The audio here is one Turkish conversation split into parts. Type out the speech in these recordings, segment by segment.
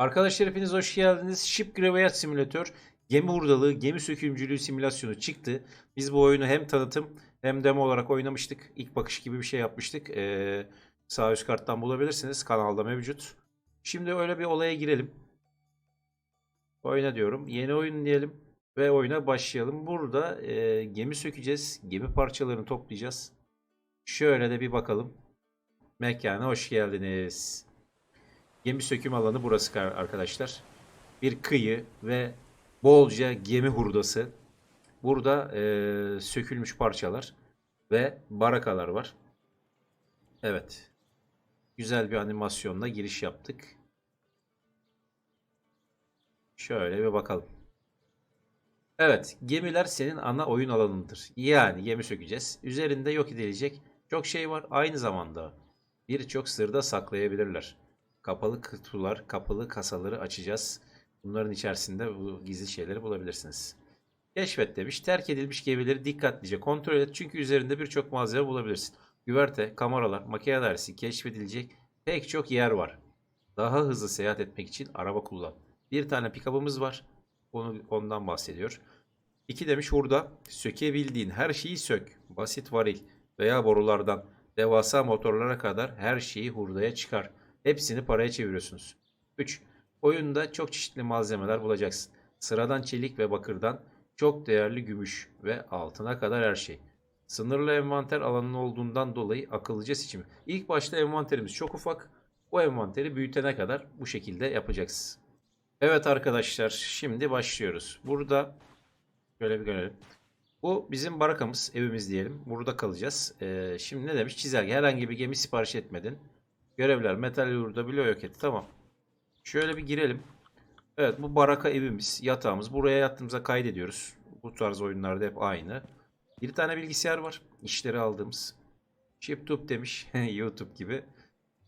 Arkadaşlar hepiniz hoş geldiniz. Ship Graveyard Simülatör, gemi hurdalığı, gemi sökümcülüğü simülasyonu çıktı. Biz bu oyunu hem tanıtım hem demo olarak oynamıştık. İlk bakış gibi bir şey yapmıştık. Ee, sağ üst karttan bulabilirsiniz. Kanalda mevcut. Şimdi öyle bir olaya girelim. Oyna diyorum. Yeni oyun diyelim. Ve oyuna başlayalım. Burada e, gemi sökeceğiz. Gemi parçalarını toplayacağız. Şöyle de bir bakalım. Mekana hoş geldiniz. Gemi söküm alanı burası arkadaşlar. Bir kıyı ve bolca gemi hurdası. Burada eee, sökülmüş parçalar ve barakalar var. Evet. Güzel bir animasyonla giriş yaptık. Şöyle bir bakalım. Evet, gemiler senin ana oyun alanındır. Yani gemi sökeceğiz. Üzerinde yok edilecek çok şey var. Aynı zamanda birçok sırda saklayabilirler. Kapalı kutular, kapalı kasaları açacağız. Bunların içerisinde bu gizli şeyleri bulabilirsiniz. Keşfet demiş. Terk edilmiş gemileri dikkatlice kontrol et. Çünkü üzerinde birçok malzeme bulabilirsin. Güverte, kameralar, makine dairesi keşfedilecek pek çok yer var. Daha hızlı seyahat etmek için araba kullan. Bir tane pick-up'ımız var. Onu, ondan bahsediyor. İki demiş hurda sökebildiğin her şeyi sök. Basit varil veya borulardan devasa motorlara kadar her şeyi hurdaya çıkar. Hepsini paraya çeviriyorsunuz. 3. Oyunda çok çeşitli malzemeler bulacaksın. Sıradan çelik ve bakırdan çok değerli gümüş ve altına kadar her şey. Sınırlı envanter alanının olduğundan dolayı akıllıca seçim. İlk başta envanterimiz çok ufak. O envanteri büyütene kadar bu şekilde yapacaksınız. Evet arkadaşlar şimdi başlıyoruz. Burada şöyle bir görelim. Bu bizim barakamız, evimiz diyelim. Burada kalacağız. Ee, şimdi ne demiş? Çizelge. Herhangi bir gemi sipariş etmedin. Görevler. Metal yurda bloğu yok etti. Tamam. Şöyle bir girelim. Evet bu baraka evimiz, yatağımız. Buraya yattığımıza kaydediyoruz. Bu tarz oyunlarda hep aynı. Bir tane bilgisayar var. İşleri aldığımız. ShipTube demiş. YouTube gibi.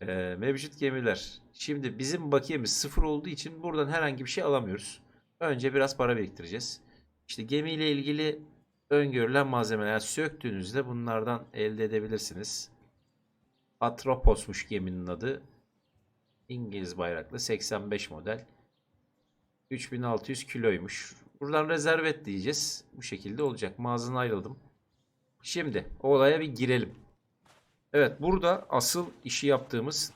Ee, mevcut gemiler. Şimdi bizim bakiyemiz sıfır olduğu için buradan herhangi bir şey alamıyoruz. Önce biraz para biriktireceğiz. İşte gemiyle ilgili öngörülen malzemeler söktüğünüzde bunlardan elde edebilirsiniz. Atropos'muş geminin adı. İngiliz bayraklı 85 model. 3600 kiloymuş. Buradan rezerv et diyeceğiz. Bu şekilde olacak. Mağazadan ayrıldım. Şimdi olaya bir girelim. Evet burada asıl işi yaptığımız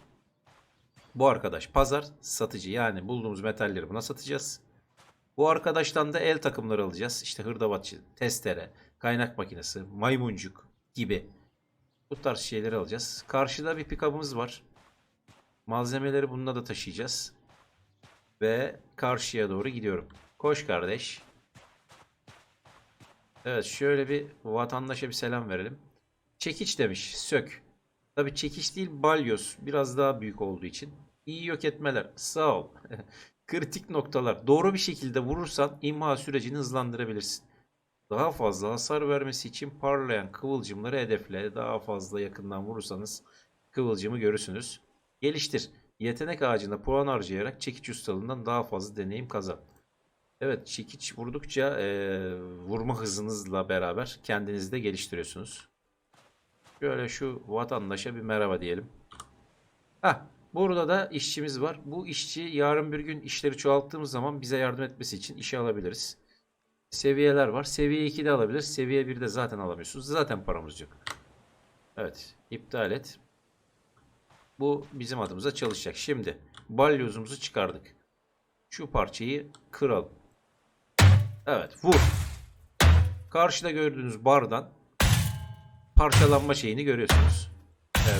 bu arkadaş. Pazar satıcı yani bulduğumuz metalleri buna satacağız. Bu arkadaştan da el takımları alacağız. İşte hırdavatçı, testere, kaynak makinesi, maymuncuk gibi. Bu tarz şeyleri alacağız. Karşıda bir pick-up'ımız var. Malzemeleri bununla da taşıyacağız. Ve karşıya doğru gidiyorum. Koş kardeş. Evet şöyle bir vatandaşa bir selam verelim. Çekiç demiş. Sök. Tabi çekiç değil balyoz. Biraz daha büyük olduğu için. İyi yok etmeler. Sağ ol. Kritik noktalar. Doğru bir şekilde vurursan imha sürecini hızlandırabilirsin. Daha fazla hasar vermesi için parlayan kıvılcımları hedefle. Daha fazla yakından vurursanız kıvılcımı görürsünüz. Geliştir. Yetenek ağacında puan harcayarak çekiç ustalığından daha fazla deneyim kazan. Evet çekiç vurdukça eee, vurma hızınızla beraber kendinizi de geliştiriyorsunuz. Şöyle şu vatandaşa bir merhaba diyelim. Hah, burada da işçimiz var. Bu işçi yarın bir gün işleri çoğalttığımız zaman bize yardım etmesi için işe alabiliriz. Seviyeler var. Seviye 2'de alabiliriz. Seviye 1'de zaten alamıyorsunuz. Zaten paramız yok. Evet. iptal et. Bu bizim adımıza çalışacak. Şimdi balyozumuzu çıkardık. Şu parçayı kıralım. Evet. Vur. Karşıda gördüğünüz bardan parçalanma şeyini görüyorsunuz.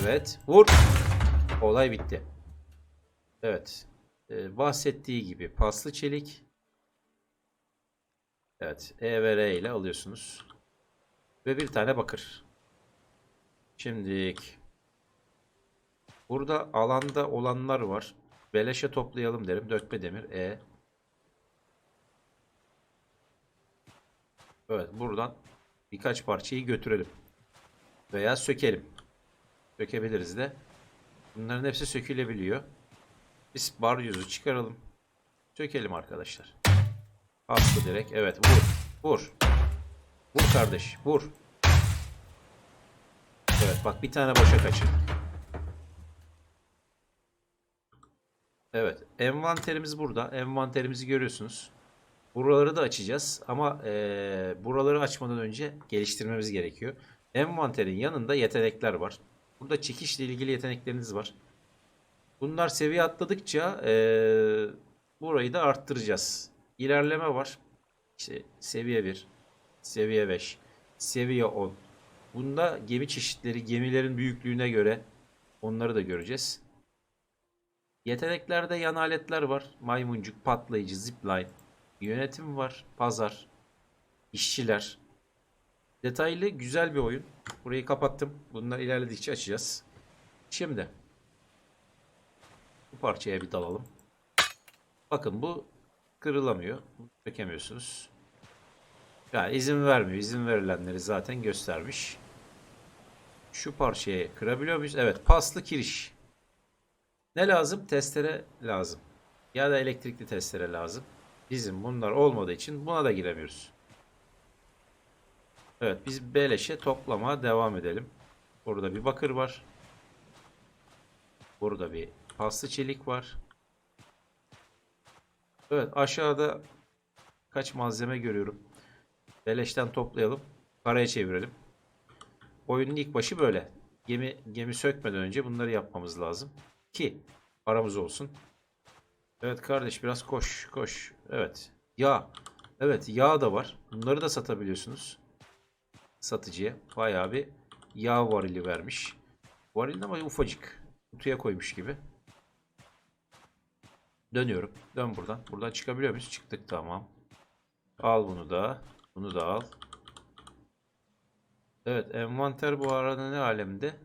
Evet. Vur. Olay bitti. Evet. Ee, bahsettiği gibi paslı çelik. Evet. E ile alıyorsunuz. Ve bir tane bakır. Şimdilik. Burada alanda olanlar var. Beleşe toplayalım derim. Dökme demir. E. Evet. Buradan birkaç parçayı götürelim. Veya sökelim. Sökebiliriz de. Bunların hepsi sökülebiliyor. Biz bar yüzü çıkaralım. Sökelim arkadaşlar. Bastı direkt. Evet vur. Vur. Vur kardeş. Vur. Evet bak bir tane boşa kaçırdık. Evet. Envanterimiz burada. Envanterimizi görüyorsunuz. Buraları da açacağız. Ama eee, buraları açmadan önce geliştirmemiz gerekiyor. Envanterin yanında yetenekler var. Burada çekişle ilgili yetenekleriniz var. Bunlar seviye atladıkça eee, burayı da arttıracağız. İlerleme var. İşte seviye 1, seviye 5, seviye 10. Bunda gemi çeşitleri, gemilerin büyüklüğüne göre onları da göreceğiz. Yeteneklerde yan aletler var. Maymuncuk, patlayıcı, zipline. Yönetim var, pazar, işçiler. Detaylı güzel bir oyun. Burayı kapattım. Bunlar ilerledikçe açacağız. Şimdi bu parçaya bir dalalım. Bakın bu kırılamıyor. Çekemiyorsunuz. Yani izin vermiyor. İzin verilenleri zaten göstermiş. Şu parçayı kırabiliyor muyuz? Evet. Paslı kiriş. Ne lazım? Testere lazım. Ya da elektrikli testere lazım. Bizim bunlar olmadığı için buna da giremiyoruz. Evet biz beleşe toplamaya devam edelim. Burada bir bakır var. Burada bir paslı çelik var. Evet aşağıda kaç malzeme görüyorum. Beleşten toplayalım. Paraya çevirelim. Oyunun ilk başı böyle. Gemi gemi sökmeden önce bunları yapmamız lazım. Ki paramız olsun. Evet kardeş biraz koş koş. Evet. Yağ. Evet yağ da var. Bunları da satabiliyorsunuz. Satıcıya. Bayağı bir yağ varili vermiş. Varil ama ufacık. Kutuya koymuş gibi. Dönüyorum. Dön buradan. Buradan çıkabiliyor muyuz? Çıktık tamam. Al bunu da. Bunu da al. Evet envanter bu arada ne alemde?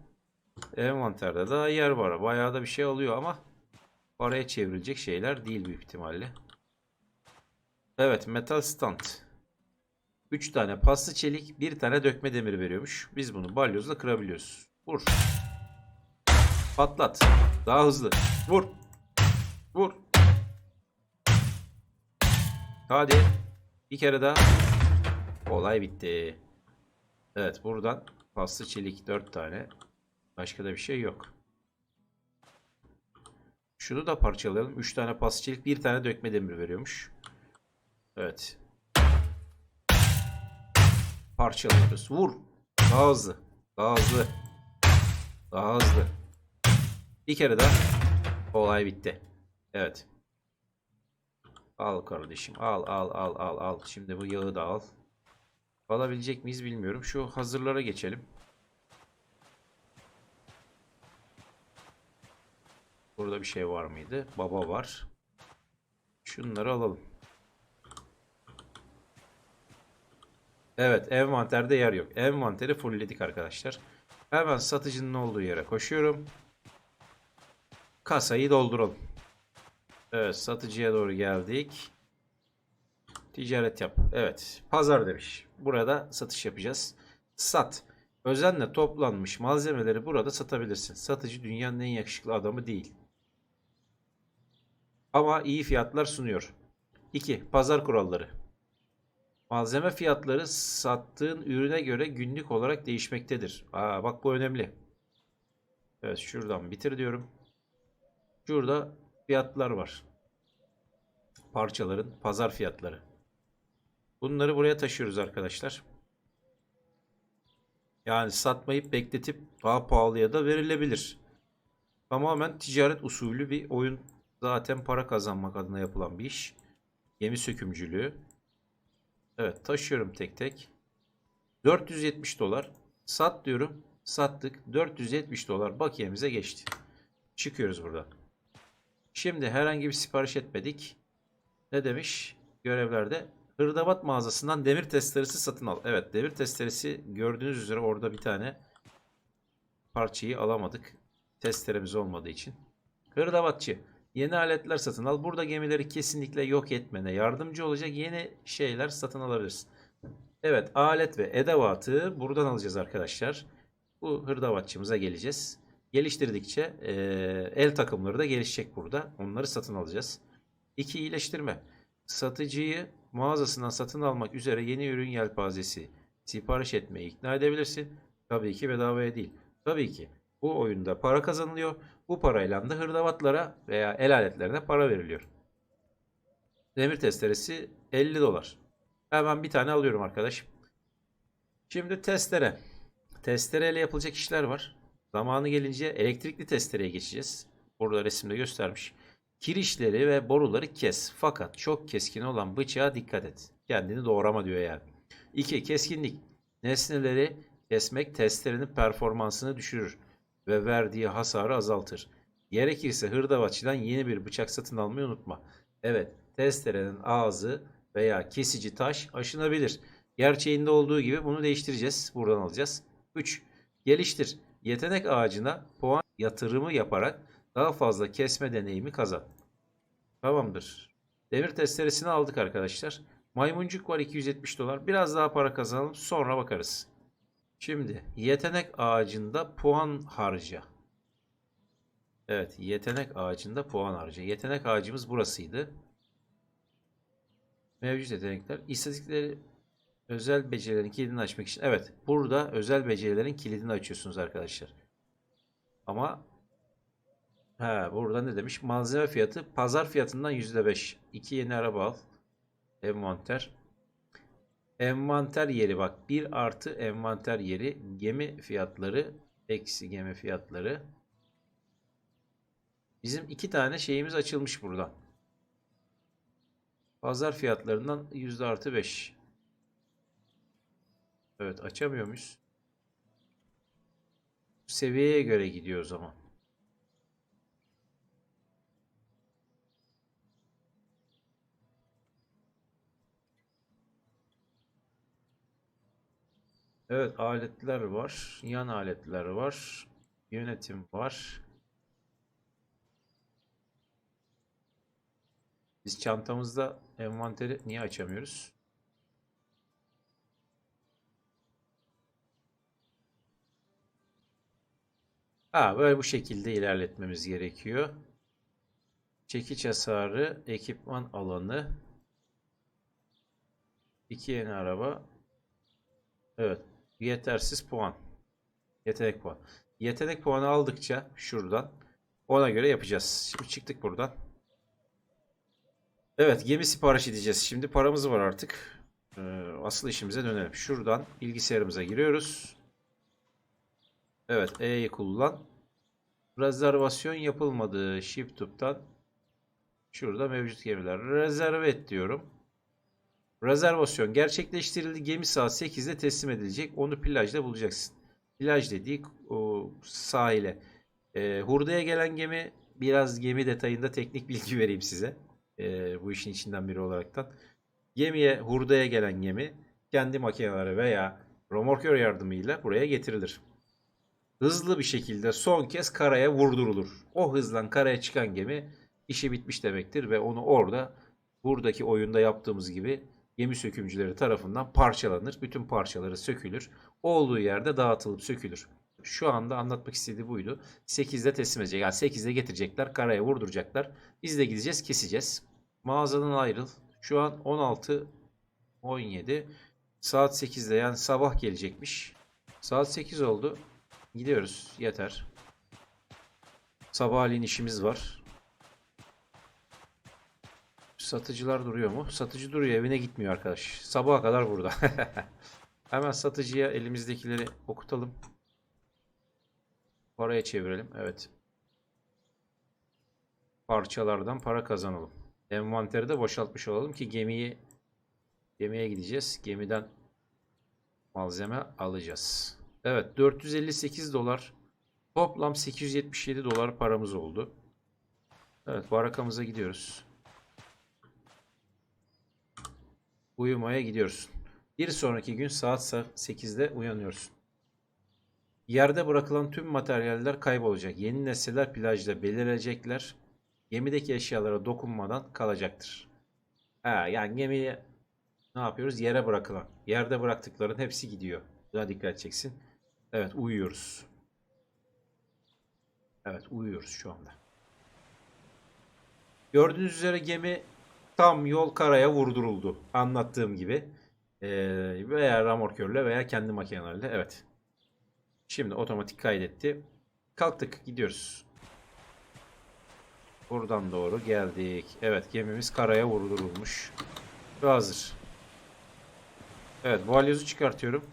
Envanterde daha yer var. Bayağı da bir şey oluyor ama paraya çevrilecek şeyler değil büyük ihtimalle. Evet metal stand. 3 tane paslı çelik, bir tane dökme demir veriyormuş. Biz bunu balyozla kırabiliyoruz. Vur. Patlat. Daha hızlı. Vur. Vur. Hadi. Bir kere daha. Olay bitti. Evet buradan paslı çelik 4 tane. Başka da bir şey yok. Şunu da parçalayalım. 3 tane paslı çelik, bir tane dökme demir veriyormuş. Evet. Parçalıyoruz. Vur. Daha hızlı. Daha hızlı. Daha hızlı. Bir kere daha. Olay bitti. Evet. Al kardeşim. Al al al al al. Şimdi bu yağı da al. Alabilecek miyiz bilmiyorum. Şu hazırlara geçelim. Burada bir şey var mıydı? Baba var. Şunları alalım. Evet, envanterde yer yok. Envanteri fullledik arkadaşlar. Hemen satıcının olduğu yere koşuyorum. Kasayı dolduralım. Evet, satıcıya doğru geldik. Ticaret yap. Evet, pazar demiş. Burada satış yapacağız. Sat. Özenle toplanmış malzemeleri burada satabilirsin. Satıcı dünyanın en yakışıklı adamı değil. Ama iyi fiyatlar sunuyor. 2. Pazar kuralları. Malzeme fiyatları sattığın ürüne göre günlük olarak değişmektedir. Aa, bak bu önemli. Evet şuradan bitir diyorum. Şurada fiyatlar var. Parçaların pazar fiyatları. Bunları buraya taşıyoruz arkadaşlar. Yani satmayıp bekletip daha pahalıya da verilebilir. Tamamen ticaret usulü bir oyun. Zaten para kazanmak adına yapılan bir iş. Gemi sökümcülüğü. Evet taşıyorum tek tek. 470 dolar. Sat diyorum. Sattık. 470 dolar bakiyemize geçti. Çıkıyoruz buradan. Şimdi herhangi bir sipariş etmedik. Ne demiş? Görevlerde hırdavat mağazasından demir testeresi satın al. Evet demir testeresi gördüğünüz üzere orada bir tane parçayı alamadık. Testeremiz olmadığı için. Hırdavatçı. Yeni aletler satın al. Burada gemileri kesinlikle yok etmene yardımcı olacak yeni şeyler satın alabilirsin. Evet alet ve edevatı buradan alacağız arkadaşlar. Bu hırdavatçımıza geleceğiz. Geliştirdikçe eee, el takımları da gelişecek burada. Onları satın alacağız. 2. iyileştirme. Satıcıyı mağazasından satın almak üzere yeni ürün yelpazesi sipariş etmeye ikna edebilirsin. Tabii ki bedavaya değil. Tabii ki Bu oyunda para kazanılıyor. Bu parayla da hırdavatlara veya el aletlerine para veriliyor. Demir testeresi 50 dolar. Hemen bir tane alıyorum arkadaş. Şimdi testere. Testereyle yapılacak işler var. Zamanı gelince elektrikli testereye geçeceğiz. Burada resimde göstermiş. Kirişleri ve boruları kes. Fakat çok keskin olan bıçağa dikkat et. Kendini doğrama diyor yani. 2. Keskinlik. Nesneleri kesmek testerenin performansını düşürür ve verdiği hasarı azaltır. Gerekirse hırdavatçıdan yeni bir bıçak satın almayı unutma. Evet, testerenin ağzı veya kesici taş aşınabilir. Gerçeğinde olduğu gibi bunu değiştireceğiz. Buradan alacağız. 3. Geliştir. Yetenek ağacına puan yatırımı yaparak daha fazla kesme deneyimi kazan. Tamamdır. Demir testeresini aldık arkadaşlar. Maymuncuk var 270 dolar. Biraz daha para kazanalım sonra bakarız. Şimdi yetenek ağacında puan harca. Evet yetenek ağacında puan harca. Yetenek ağacımız burasıydı. Mevcut yetenekler. İstatistikleri özel becerilerin kilidini açmak için. Evet burada özel becerilerin kilidini açıyorsunuz arkadaşlar. Ama He, burada ne demiş? Malzeme fiyatı pazar fiyatından %5. 2 yeni araba al. Envanter. Envanter yeri bak. 1 artı envanter yeri. Gemi fiyatları. Eksi gemi fiyatları. Bizim iki tane şeyimiz açılmış buradan. Pazar fiyatlarından yüzde artı 5. Evet açamıyor muyuz? Seviyeye göre gidiyor o zaman. Evet aletler var. Yan aletler var. Yönetim var. Biz çantamızda envanteri niye açamıyoruz? Ha, böyle bu şekilde ilerletmemiz gerekiyor. Çekiç hasarı, ekipman alanı, iki yeni araba. Evet, yetersiz puan. Yetenek puan. Yetenek puanı aldıkça şuradan ona göre yapacağız. Şimdi çıktık buradan. Evet, gemi sipariş edeceğiz. Şimdi paramız var artık. Ee, asıl işimize dönelim. Şuradan bilgisayarımıza giriyoruz. Evet, E'yi kullan. Rezervasyon yapılmadı. Shift Tube'dan şurada mevcut gemiler. Rezerve et diyorum. Rezervasyon gerçekleştirildi. Gemi saat 8'de teslim edilecek. Onu plajda bulacaksın. Plaj dediği o sahile. Ee, hurdaya gelen gemi biraz gemi detayında teknik bilgi vereyim size. Ee, bu işin içinden biri olaraktan. Gemiye hurdaya gelen gemi kendi makineleri veya romorkör yardımıyla buraya getirilir hızlı bir şekilde son kez karaya vurdurulur. O hızla karaya çıkan gemi işi bitmiş demektir ve onu orada buradaki oyunda yaptığımız gibi gemi sökümcüleri tarafından parçalanır. Bütün parçaları sökülür. Olduğu yerde dağıtılıp sökülür. Şu anda anlatmak istediği buydu. 8'de teslim edecek. Yani 8'de getirecekler. Karaya vurduracaklar. Biz de gideceğiz keseceğiz. Mağazadan ayrıl. Şu an 16 17 saat 8'de yani sabah gelecekmiş. Saat 8 oldu. Gidiyoruz. Yeter. Sabahleyin işimiz var. Satıcılar duruyor mu? Satıcı duruyor. Evine gitmiyor arkadaş. Sabaha kadar burada. Hemen satıcıya elimizdekileri okutalım. Paraya çevirelim. Evet. Parçalardan para kazanalım. Envanteri de boşaltmış olalım ki gemiyi gemiye gideceğiz. Gemiden malzeme alacağız. Evet 458 dolar. Toplam 877 dolar paramız oldu. Evet barakamıza gidiyoruz. Uyumaya gidiyoruz. Bir sonraki gün saat 8'de uyanıyorsun. Yerde bırakılan tüm materyaller kaybolacak. Yeni nesneler plajda belirecekler. Gemideki eşyalara dokunmadan kalacaktır. Ha, yani gemiye ne yapıyoruz? Yere bırakılan. Yerde bıraktıkların hepsi gidiyor. Buna dikkat edeceksin. Evet uyuyoruz. Evet uyuyoruz şu anda. Gördüğünüz üzere gemi tam yol karaya vurduruldu. Anlattığım gibi. Ee, veya ramorkörle veya kendi makinelerle. Evet. Şimdi otomatik kaydetti. Kalktık gidiyoruz. Buradan doğru geldik. Evet gemimiz karaya vurdurulmuş. Ve hazır. Evet balyozu çıkartıyorum.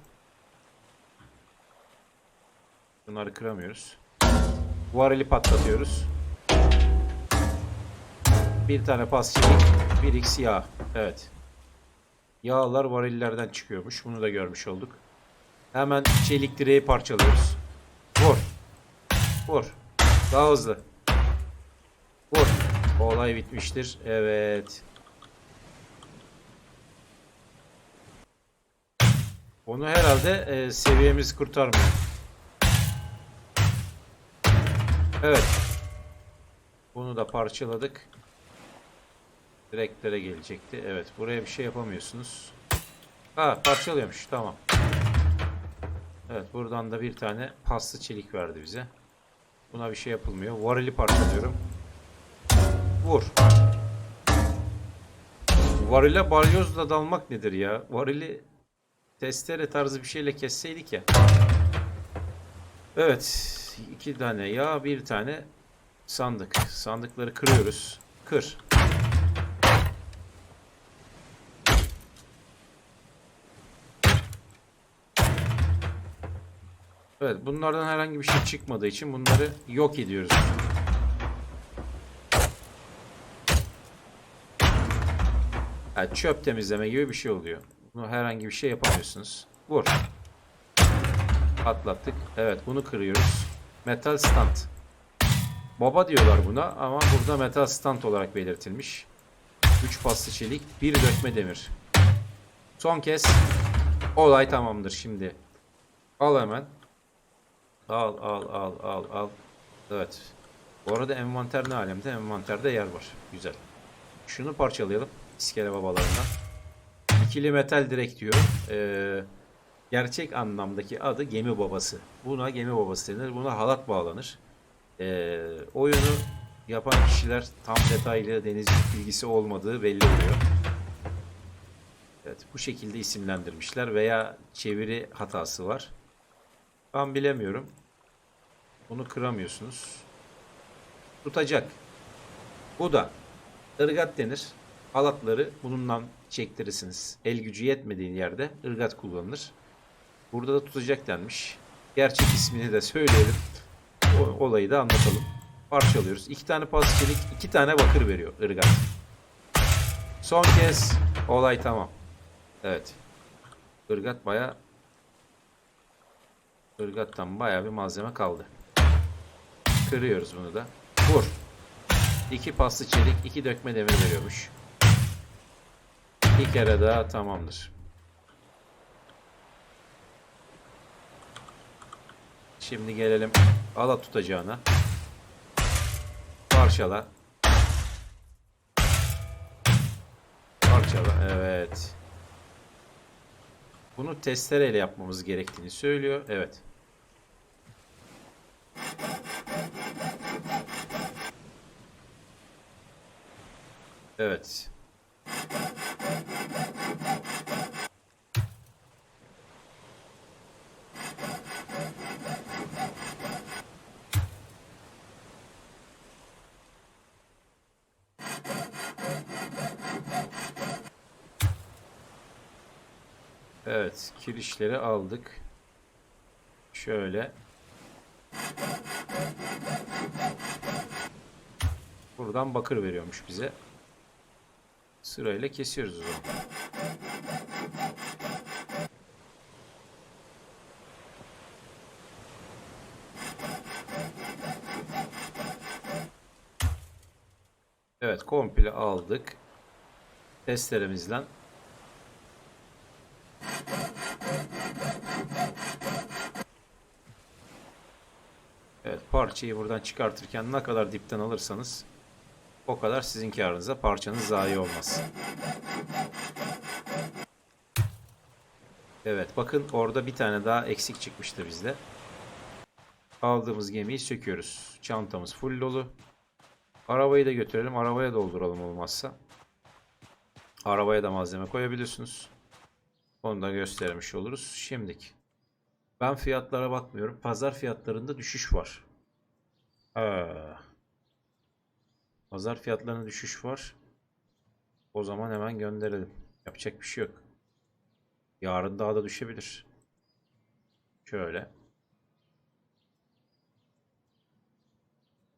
Bunları kıramıyoruz. Varili patlatıyoruz. Bir tane pas çelik, bir x yağ. Evet. Yağlar varillerden çıkıyormuş. Bunu da görmüş olduk. Hemen çelik direği parçalıyoruz. Vur. Vur. Daha hızlı. Vur. Olay bitmiştir. Evet. Onu herhalde e, seviyemiz kurtarmıyor. Evet. Bunu da parçaladık. Direklere gelecekti. Evet. Buraya bir şey yapamıyorsunuz. Ha parçalıyormuş. Tamam. Evet. Buradan da bir tane paslı çelik verdi bize. Buna bir şey yapılmıyor. Varili parçalıyorum. Vur. Varile balyozla dalmak nedir ya? Varili testere tarzı bir şeyle kesseydik ya. Evet. İki tane yağ, bir tane sandık. Sandıkları kırıyoruz. Kır. Evet, bunlardan herhangi bir şey çıkmadığı için bunları yok ediyoruz. Yani çöp temizleme gibi bir şey oluyor. Bunu herhangi bir şey yapamıyorsunuz. Vur. Atlattık. Evet, bunu kırıyoruz. Metal stand. Baba diyorlar buna ama burada metal stand olarak belirtilmiş. 3 paslı çelik, 1 dökme demir. Son kez olay tamamdır şimdi. Al hemen. Al al al al al. Evet. Bu arada envanter ne alemde? Envanterde yer var. Güzel. Şunu parçalayalım. İskele babalarından. İkili metal direk diyor. Ee, gerçek anlamdaki adı gemi babası. Buna gemi babası denir. Buna halat bağlanır. Ee, oyunu yapan kişiler tam detaylı denizcilik bilgisi olmadığı belli oluyor. Evet, bu şekilde isimlendirmişler veya çeviri hatası var. Ben bilemiyorum. Bunu kıramıyorsunuz. Tutacak. Bu da ırgat denir. Halatları bununla çektirirsiniz. El gücü yetmediğin yerde ırgat kullanılır. Burada da tutacak denmiş. Gerçek ismini de söyleyelim. O olayı da anlatalım. Parçalıyoruz. İki tane pas çelik, iki tane bakır veriyor ırgat. Son kez olay tamam. Evet. Irgat baya Irgattan baya bir malzeme kaldı. Kırıyoruz bunu da. Vur. İki paslı çelik, iki dökme demir veriyormuş. Bir kere daha tamamdır. Şimdi gelelim ala tutacağına. Parçala. Parçala. Evet. Bunu testereyle yapmamız gerektiğini söylüyor. Evet. Evet. Evet, kirişleri aldık. Şöyle. Buradan bakır veriyormuş bize. Sırayla kesiyoruz o zaman. Evet, komple aldık. Testlerimizle Evet parçayı buradan çıkartırken ne kadar dipten alırsanız o kadar sizin karınıza parçanız zayi olmaz. Evet bakın orada bir tane daha eksik çıkmıştı bizde. Aldığımız gemiyi söküyoruz. Çantamız full dolu. Arabayı da götürelim. Arabaya dolduralım olmazsa. Arabaya da malzeme koyabiliyorsunuz. Onu da göstermiş oluruz. Şimdik. Ben fiyatlara bakmıyorum. Pazar fiyatlarında düşüş var. Aa. Pazar fiyatlarına düşüş var. O zaman hemen gönderelim. Yapacak bir şey yok. Yarın daha da düşebilir. Şöyle.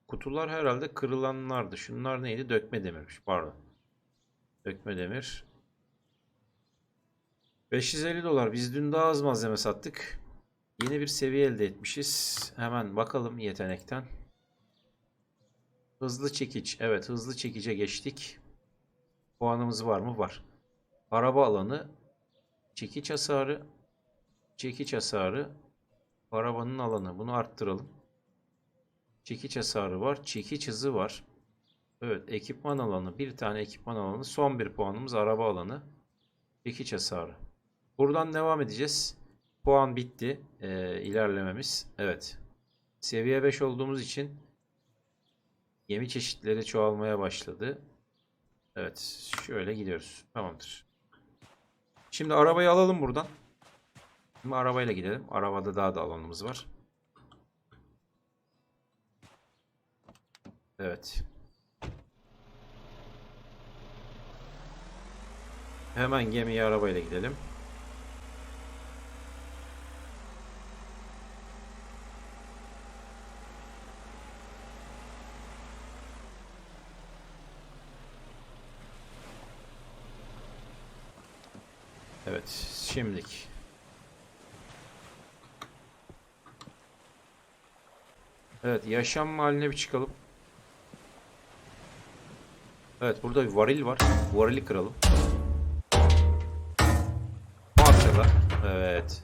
Kutular herhalde kırılanlardı. Şunlar neydi? Dökme demirmiş. Pardon. Dökme demir. 550 dolar. Biz dün daha az malzeme sattık. Yeni bir seviye elde etmişiz. Hemen bakalım yetenekten. Hızlı çekiç. Evet hızlı çekice geçtik. Puanımız var mı? Var. Araba alanı. Çekiç hasarı. Çekiç hasarı. Arabanın alanı. Bunu arttıralım. Çekiç hasarı var. Çekiç hızı var. Evet ekipman alanı. Bir tane ekipman alanı. Son bir puanımız araba alanı. Çekiç hasarı. Buradan devam edeceğiz. Puan bitti. Ee, ilerlememiz. Evet. Seviye 5 olduğumuz için gemi çeşitleri çoğalmaya başladı. Evet. Şöyle gidiyoruz. Tamamdır. Şimdi arabayı alalım buradan. Şimdi arabayla gidelim. Arabada daha da alanımız var. Evet. Hemen gemiye arabayla gidelim. Evet, şimdilik. Evet, yaşam mahalline bir çıkalım. Evet, burada bir varil var. Varili kıralım. Parçala. Evet.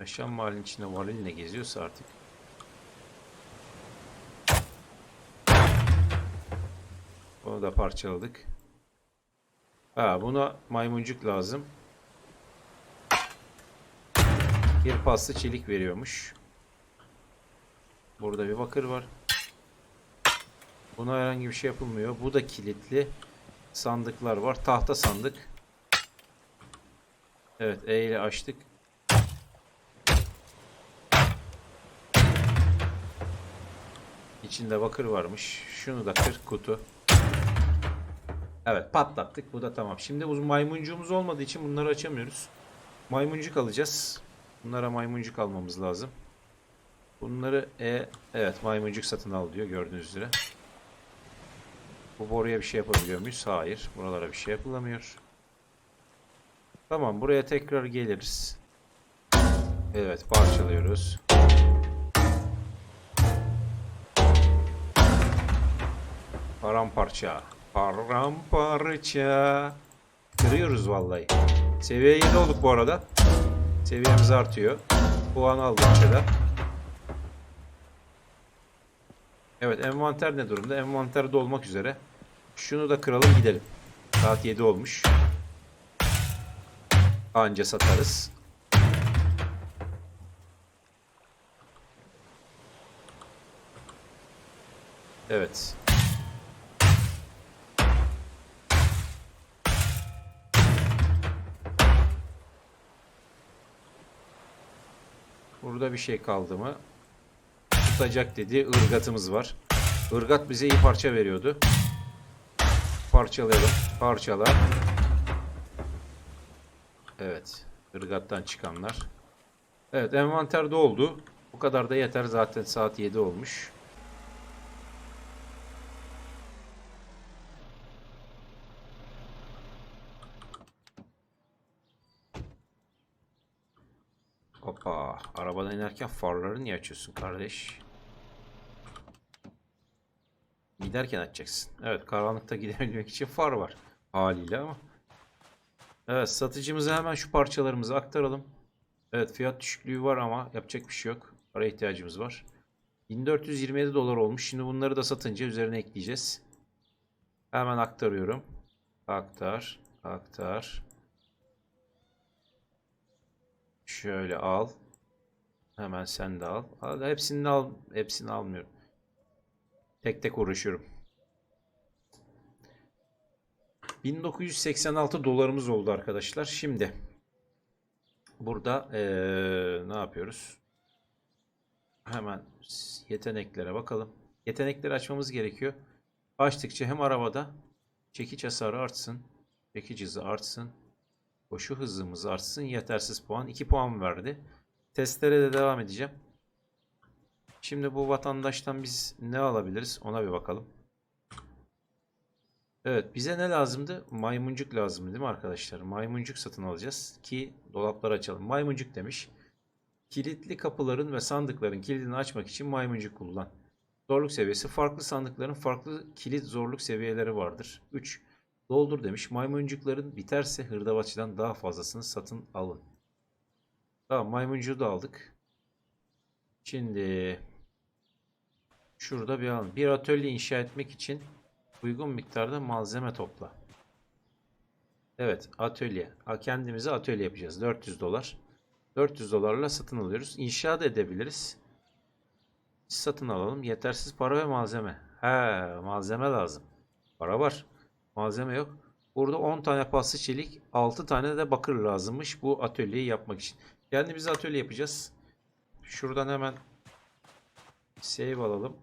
Yaşam mahallinin içinde varil ne geziyorsa artık. Onu da parçaladık. Ha, buna maymuncuk lazım. Bir paslı çelik veriyormuş. Burada bir bakır var. Buna herhangi bir şey yapılmıyor. Bu da kilitli. Sandıklar var. Tahta sandık. Evet E ile açtık. İçinde bakır varmış. Şunu da kır kutu. Evet patlattık. Bu da tamam. Şimdi bu maymuncuğumuz olmadığı için bunları açamıyoruz. Maymuncuk alacağız. Bunlara maymuncuk almamız lazım. Bunları e evet maymuncuk satın al diyor gördüğünüz üzere. Bu boruya bir şey yapabiliyor muyuz? Hayır. Buralara bir şey yapılamıyor. Tamam buraya tekrar geliriz. Evet parçalıyoruz. Paramparça. Paramparça. Kırıyoruz vallahi. Seviye 7 olduk bu arada. Seviyemiz artıyor. Puan aldıkça da. Evet envanter ne durumda? Envanter dolmak üzere. Şunu da kıralım gidelim. Saat 7 olmuş. Anca satarız. Evet. Burada bir şey kaldı mı? Tutacak dedi. Irgatımız var. Irgat bize iyi parça veriyordu. Parçalayalım. Parçala. Evet. Irgattan çıkanlar. Evet envanter doldu. Bu kadar da yeter. Zaten saat 7 olmuş. İnerken farları niye açıyorsun kardeş? Giderken açacaksın. Evet karanlıkta gidebilmek için far var. Haliyle ama. Evet satıcımıza hemen şu parçalarımızı aktaralım. Evet fiyat düşüklüğü var ama yapacak bir şey yok. Para ihtiyacımız var. 1427 dolar olmuş. Şimdi bunları da satınca üzerine ekleyeceğiz. Hemen aktarıyorum. Aktar. Aktar. Şöyle al. Hemen sen de al. Hepsini al. Hepsini almıyorum. Tek tek uğraşıyorum. 1986 dolarımız oldu arkadaşlar. Şimdi burada eee, ne yapıyoruz? Hemen yeteneklere bakalım. Yetenekleri açmamız gerekiyor. Açtıkça hem arabada çekiç hasarı artsın. Çekiç hızı artsın. Koşu hızımız artsın. Yetersiz puan. 2 puan verdi. Testlere de devam edeceğim. Şimdi bu vatandaştan biz ne alabiliriz? Ona bir bakalım. Evet, bize ne lazımdı? Maymuncuk lazımdı değil mi arkadaşlar? Maymuncuk satın alacağız ki dolapları açalım. Maymuncuk demiş. Kilitli kapıların ve sandıkların kilidini açmak için maymuncuk kullan. Zorluk seviyesi farklı sandıkların farklı kilit zorluk seviyeleri vardır. 3. Doldur demiş. Maymuncukların biterse hırdavatçıdan daha fazlasını satın alın. Tamam maymuncuğu da aldık. Şimdi şurada bir alalım. Bir atölye inşa etmek için uygun miktarda malzeme topla. Evet atölye. Kendimize atölye yapacağız. 400 dolar. 400 dolarla satın alıyoruz. İnşa da edebiliriz. Satın alalım. Yetersiz para ve malzeme. He, malzeme lazım. Para var. Malzeme yok. Burada 10 tane paslı çelik, 6 tane de bakır lazımmış bu atölyeyi yapmak için. Kendimize atölye yapacağız. Şuradan hemen save alalım.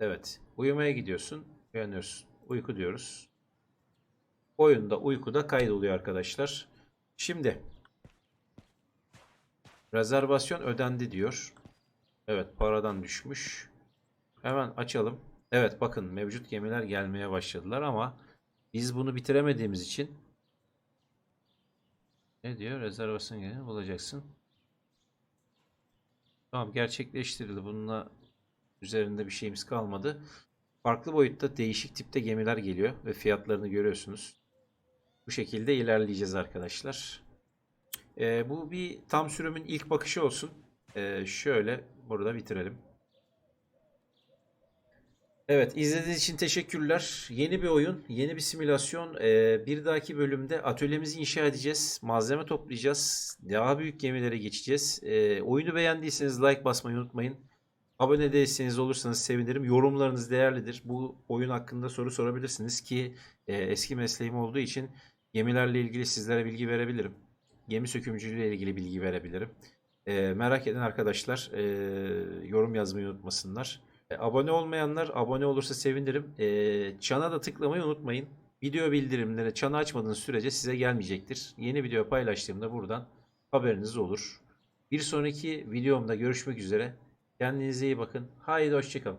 Evet. Uyumaya gidiyorsun. Uyanıyorsun. Uyku diyoruz. Oyunda uykuda kaydoluyor arkadaşlar. Şimdi rezervasyon ödendi diyor. Evet paradan düşmüş. Hemen açalım. Evet bakın mevcut gemiler gelmeye başladılar ama biz bunu bitiremediğimiz için ne diyor? Rezervasyon gelini bulacaksın. Tamam gerçekleştirildi. Bununla üzerinde bir şeyimiz kalmadı. Farklı boyutta değişik tipte gemiler geliyor ve fiyatlarını görüyorsunuz. Bu şekilde ilerleyeceğiz arkadaşlar. Ee, bu bir tam sürümün ilk bakışı olsun. Ee, şöyle burada bitirelim. Evet, izlediğiniz için teşekkürler. Yeni bir oyun, yeni bir simülasyon. Ee, bir dahaki bölümde atölyemizi inşa edeceğiz. Malzeme toplayacağız. Daha büyük gemilere geçeceğiz. Ee, oyunu beğendiyseniz like basmayı unutmayın. Abone değilseniz olursanız sevinirim. Yorumlarınız değerlidir. Bu oyun hakkında soru sorabilirsiniz ki e, eski mesleğim olduğu için gemilerle ilgili sizlere bilgi verebilirim. Gemi sökümcülüğü ile ilgili bilgi verebilirim. E, merak eden arkadaşlar e, yorum yazmayı unutmasınlar. E, abone olmayanlar abone olursa sevinirim. E, çana da tıklamayı unutmayın. Video bildirimleri çanı açmadığınız sürece size gelmeyecektir. Yeni video paylaştığımda buradan haberiniz olur. Bir sonraki videomda görüşmek üzere. Kendinize iyi bakın. Haydi hoşçakalın.